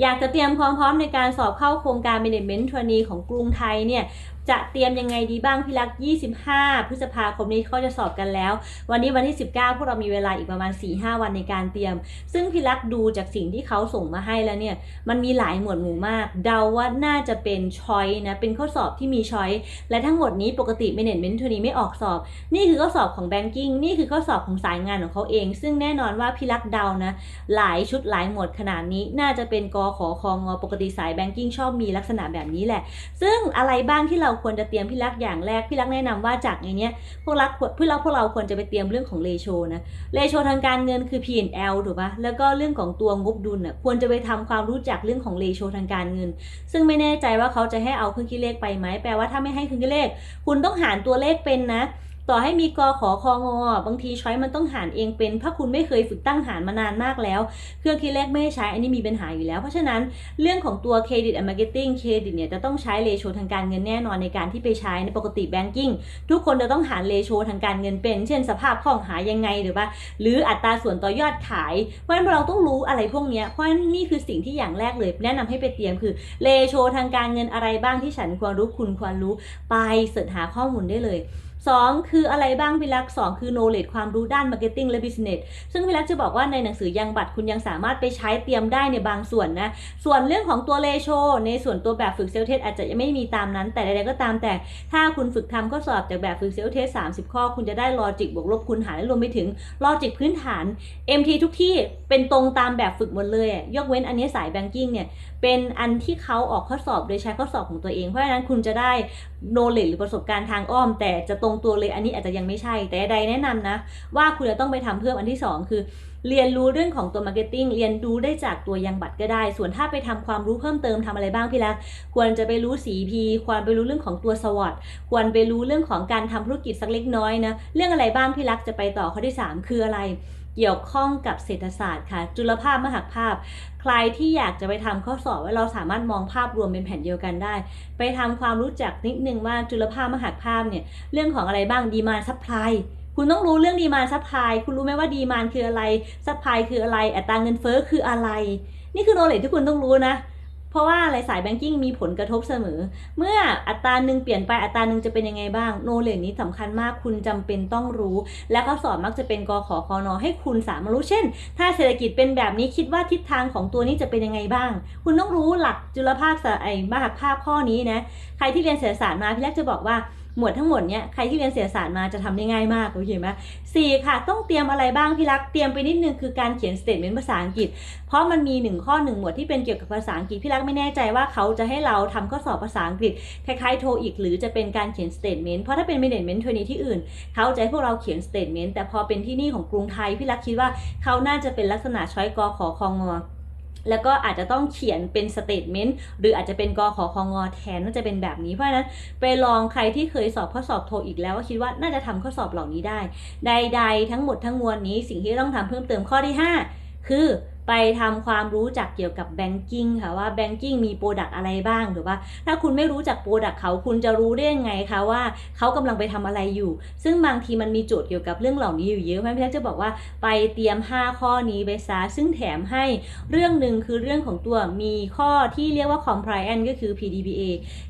อยากจะเตรียมความพร้อมในการสอบเข้าโครงการ Management Trainee ของกรุงไทยเนี่ย จะเตรียมยังไงดีบ้างพี่รัก 25 พฤษภาคมนี้เขาจะสอบกันแล้ว วันนี้วันที่ 19 พวกเรามีเวลาอีกประมาณ 4-5 วันในการเตรียม ซึ่งพี่รักดูจากสิ่งที่เขาส่งมาให้แล้วเนี่ย มันมีหลายหมวดหมู่มาก เดาว่าน่าจะเป็นช้อยนะ เป็นข้อสอบที่มีช้อย และทั้งหมดนี้ปกติ Management Trainee ไม่ออกสอบ นี่คือข้อสอบของ Banking นี่คือข้อสอบของสายงานของเขาเอง ซึ่งแน่นอนว่าพี่รักเดานะ หลายชุดหลายหมวดขนาดนี้ น่าจะเป็นกขอคองอปกติสาย Banking ชอบมีลักษณะแบบนี้แหละ ซึ่งอะไรบ้างที่เราควรจะเตรียมพี่รักอย่างแรกพี่รักแนะนำว่าจากในนี้พวกรักพี่รักพวกเราควรจะไปเตรียมเรื่องของเลโชนะเลโชทางการเงินคือ P&L ถูกปะแล้วก็เรื่องของตัวงบดุลน่ะควรจะไปทำความรู้จักเรื่องของเลโชทางการเงิน ซึ่งไม่แน่ใจว่าเขาจะให้เอาเครื่องคิดเลขไปไหมแปลว่าถ้าไม่ให้เครื่องคิดเลข คุณต้องหารตัวเลขเป็นนะ ต่อให้มีกอขอคองอบางทีช้อยมันต้องหารเองเป็นถ้าคุณไม่เคยฝึกตั้งหารมานานมากแล้ว เครื่องคิดเลขไม่ใช้อันนี้มีปัญหาอยู่แล้ว เพราะฉะนั้นเรื่องของตัวเครดิตและมาร์เก็ตติ้งเครดิตเนี่ยจะต้องใช้เลโชทางการเงินแน่นอนในการที่ไปใช้ในปกติแบงกิ้งทุกคนจะต้องหารเลโชทางการเงินเป็น เช่น สภาพคล่องหายังไงหรือว่าหรืออัตราส่วนต่อยอดขาย เพราะฉะนั้นเราต้องรู้อะไรพวกนี้เพราะฉะนั้นนี่คือสิ่งที่อย่างแรกเลยแนะนำให้ไปเตรียมคือเลโชทางการเงินอะไรบ้างที่ฉันควรรู้คุณควรรู้ไปเสิร์ชหาข้อมูลได้เลย สองคืออะไรบ้างพี่ลักษณ์สองคือ knowledge ความรู้ด้าน marketing และ business ซึ่งพี่ลักษณ์จะบอกว่าในหนังสือยังบัตรคุณยังสามารถไปใช้เตรียมได้ในบางส่วนนะ ส่วนเรื่องของตัวเลโชในส่วนตัวแบบฝึกเซลเทสอาจจะยังไม่มีตามนั้น แต่ใดๆก็ตามแต่ ถ้าคุณฝึกทำข้อสอบจากแบบฝึกเซลเทส30 ข้อ คุณจะได้ลอจิกบวกลบคูณหารและรวมไปถึงลอจิกพื้นฐาน MT ทุกที่เป็นตรงตามแบบฝึกหมดเลย ยกเว้นอันนี้สาย banking เนี่ย เป็นอันที่เขาออกข้อสอบโดยใช้ข้อสอบของตัวเอง เพราะฉะนั้นคุณจะได้ knowledge หรือประสบการณ์ทางอ้อม แต่จะตรงตัวเลยอันนี้อาจจะยังไม่ใช่ แต่ใดแนะนำนะ ว่าคุณจะต้องไปทำเพิ่มอันที่ 2 คือเรียนรู้เรื่องของตัว marketing เรียนรู้ได้จากตัวยังบัตรก็ได้ ส่วนถ้าไปทำความรู้เพิ่มเติมทำอะไรบ้างพี่ลักษควรจะไปรู้ CP ควรไปรู้เรื่องของตัว SWOT ควรไปรู้เรื่องของการทำธุรกิจสักเล็กน้อยนะ เรื่องอะไรบ้างพี่ลักษจะไปต่อข้อที่ 3 คืออะไร เกี่ยวข้องกับเศรษฐศาสตร์ค่ะ จุลภาพมหภาพ ใครที่อยากจะไปทำข้อสอบว่าเราสามารถมองภาพรวมเป็นแผ่นเดียวกันได้ ไปทำความรู้จักนิดนึงว่าจุลภาพมหภาพเนี่ยเรื่องของอะไรบ้างดีมาซัพพลายคุณต้องรู้เรื่องดีมานซัพพลายคุณรู้ไหมว่าดีมานคืออะไรซัพพลายคืออะไร อัตราเงินเฟ้อคืออะไร นี่คือโนเลทที่คุณต้องรู้นะ เพราะว่าอะไรสายแบงกิ้งมีผลกระทบเสมอ เมื่ออัตราหนึ่งเปลี่ยนไปอัตราหนึ่งจะเป็นยังไงบ้าง โนเลจนี้สำคัญมากคุณจำเป็นต้องรู้ และข้อสอบมักจะเป็นกขอคอนอให้คุณสามารถรู้เช่น ถ้าเศรษฐกิจเป็นแบบนี้คิดว่าทิศทางของตัวนี้จะเป็นยังไงบ้าง คุณต้องรู้หลักจุลภาคไอมหภาพข้อนี้นะ ใครที่เรียนเศรษฐศาสตร์มาพี่แรกจะบอกว่า หมวดทั้งหมดเนี้ยใครที่เรียนเศรษฐศาสตร์มาจะทำได้ง่ายมากโอเคไหมสี่ค่ะ ต้องเตรียมอะไรบ้างพี่รักเตรียมไปนิดนึงคือการเขียนสเตทเมนต์ภาษาอังกฤษ เพราะมันมีหนึ่งข้อหนึ่งหมวดที่เป็นเกี่ยวกับภาษาอังกฤษพี่รักไม่แน่ใจว่าเขาจะให้เราทำข้อสอบภาษาอังกฤษคล้ายๆโทอีกหรือจะเป็นการเขียนสเตทเมนต์เพราะถ้าเป็น management training ที่อื่น เขาจะให้พวกเราเขียนสเตทเมนต์แต่พอเป็นที่นี่ของกรุงไทยพี่รักคิดว่าเขาน่าจะเป็นลักษณะช้อยกอขอคองงอ แล้วก็อาจจะต้องเขียนเป็นสเตทเมนต์หรืออาจจะเป็นกอขอคองอแทนน่าจะเป็นแบบนี้เพราะฉะนั้นไปลองใครที่เคยสอบข้อสอบโทอีกแล้วก็คิดว่าน่าจะทำข้อสอบเหล่านี้ได้ ใด ๆ ทั้งหมดทั้งมวลนี้สิ่งที่ต้องทำเพิ่มเติมข้อที่ 5 คือ ไปทำความรู้จักเกี่ยวกับแบงกิ้งค่ะว่าแบงกิ้งมีโปรดักอะไรบ้างหรือว่า ถ้าคุณไม่รู้จักโปรดักเขาคุณจะรู้ได้ยังไงคะว่าเขากำลังไปทำอะไรอยู่ ซึ่งบางทีมันมีโจทย์เกี่ยวกับเรื่องเหล่านี้อยู่เยอะเพราะฉะนั้นพี่แจ๊คจะบอกว่าไปเตรียม 5 ข้อนี้ไปซะซึ่งแถมให้เรื่องหนึ่งคือเรื่องของตัวมีข้อที่เรียกว่า compliance ก็คือ PDPA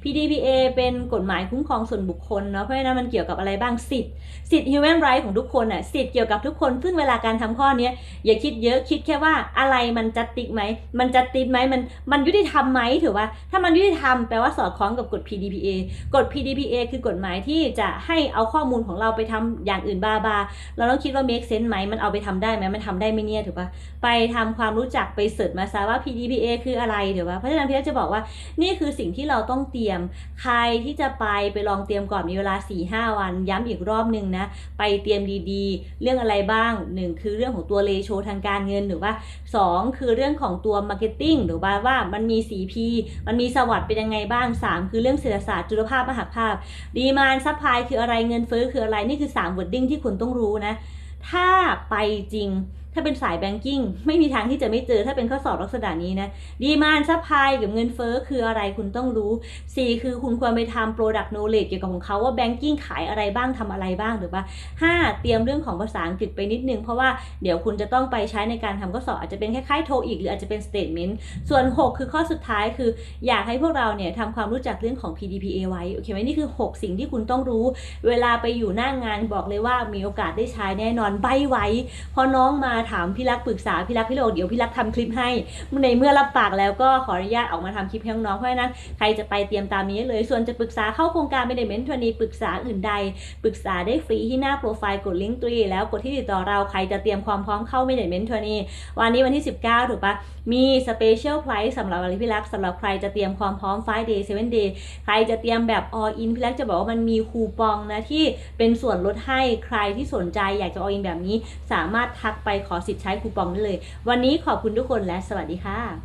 PDPA เป็นกฎหมายคุ้มครองส่วนบุคคลเนาะเพราะฉะนั้นมันเกี่ยวกับอะไรบ้างสิทธิ์สิทธิ์ human right ของทุกคนน่ะสิทธิ์เกี่ยวกับทุกคนซึ่งเวลาการทำข้อนี้อย่าคิดเยอะคิดแค่ว่าอะไรมันจะติดไหม มันจะติดไหมมันมันยุติธรรมไหมถือว่า ถ้ามันยุติธรรมแปลว่าสอดคล้องกับกฎ PDPA กฎ PDPA คือกฎหมายที่จะให้เอาข้อมูลของเราไปทำอย่างอื่นบาบาเราต้องคิดว่า make sense ไหมมันเอาไปทำได้ไหมมันทำได้ไหมเนี่ยถือว่าไปทำความรู้จักไปเสิร์ชมาซะว่า PDPA คืออะไรเดี๋ยวว่าเพราะฉะนั้นพี่จะบอกว่านี่คือสิ่งที่เราต้องเตรียม ใครที่จะไปไปลองเตรียมก่อนมีเวลา4-5วัน ย้ำอีกรอบหนึ่งนะไปเตรียมดีๆ เรื่องอะไรบ้าง1คือเรื่องของตัวเลโชทางการเงินหรือว่า2 คือเรื่องของตัว Marketing หรือว่าว่ามันมี CP มันมีสวัสด์เป็นยังไงบ้าง 3 คือเรื่องเศรษฐศาสตร์จุลภาพมหภาพ ดีมานซัพพลายคืออะไรเงินเฟ้อคืออะไรนี่คือ3 wording ที่คุณต้องรู้นะ ถ้าไปจริง ถ้าเป็นสายแบงกิ้งไม่มีทางที่จะไม่เจอถ้าเป็นข้อสอบลักษณะนี้นะดีมานซัพพลายกับเงินเฟ้อคืออะไรคุณต้องรู้ 4 คือคุณควรไปทำ product knowledge เกี่ยวกับของเขาว่าแบงกิ้งขายอะไรบ้างทำอะไรบ้างหรือว่า5เตรียมเรื่องของภาษาอังกฤษไปนิดนึง เพราะว่าเดี๋ยวคุณจะต้องไปใช้ในการทำข้อสอบอาจจะเป็นคล้ายๆโทอีกหรืออาจจะเป็น statement ส่วน 6 คือข้อสุดท้ายคือ อยากให้พวกเราเนี่ยทำความรู้จักเรื่องของ PDPA ไว้โอเคไหมนี่คือ 6 สิ่งที่คุณต้องรู้ เวลาไปอยู่หน้างงานบอกเลยว่ามีโอกาสได้ใช้แน่นอนใบไว้พอน้องมาถามพี่รักปรึกษาพี่รักพี่โลเดี๋ยวพี่รักทำคลิปให้ในเมื่อรับปากแล้วก็ขออนุญาตออกมาทำคลิปให้น้องๆเพราะฉะนั้นใครจะไปเตรียมตามนี้เลยส่วนจะปรึกษาเข้าโครงการ Management ทวนีปรึกษาอื่นใด ปรึกษาได้ฟรีที่หน้าโปรไฟล์กดลิงก์ตรีแล้วกดที่ติดต่อเราใครจะเตรียมความพร้อมเข้า Management ทวนีวันนี้วันที่ 19 ถูกปะมี Special Price สำหรับอะไรพี่รักสำหรับใครจะเตรียมความพร้อม5 day 7 day ใครจะเตรียมแบบ all in พี่รักจะบอกว่ามันมีคูปองนะที่เป็นส่วนลดให้ใครที่สนใจอยากจะ all in แบบนี้สามารถทักไปขอสิทธิ์ใช้คูปองได้เลย วันนี้ขอบคุณทุกคนและสวัสดีค่ะ